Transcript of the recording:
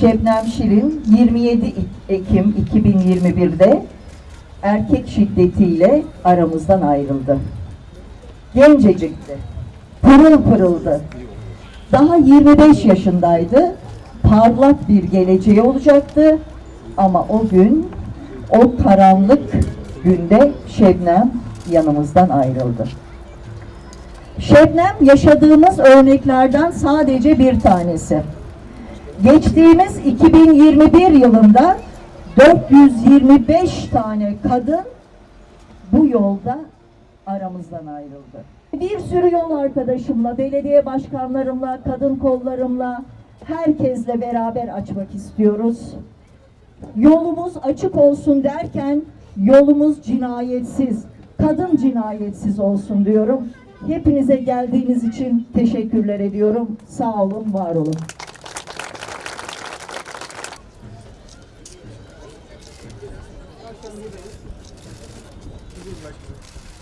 Şebnem Şirin 27 Ekim 2021'de erkek şiddetiyle aramızdan ayrıldı. Gencecikti. Pırıl pırıldı. Daha 25 yaşındaydı. Parlak bir geleceği olacaktı. Ama o gün, o karanlık günde Şebnem yanımızdan ayrıldı. Şebnem yaşadığımız örneklerden sadece bir tanesi. Geçtiğimiz 2021 yılında 425 tane kadın bu yolda aramızdan ayrıldı. Bir sürü yol arkadaşımla, belediye başkanlarımla, kadın kollarımla, herkesle beraber açmak istiyoruz. Yolumuz açık olsun derken yolumuz cinayetsiz, kadın cinayetsiz olsun diyorum. Hepinize geldiğiniz için teşekkürler ediyorum. Sağ olun, var olun. Akşam buradayız. Bugün başlıyoruz.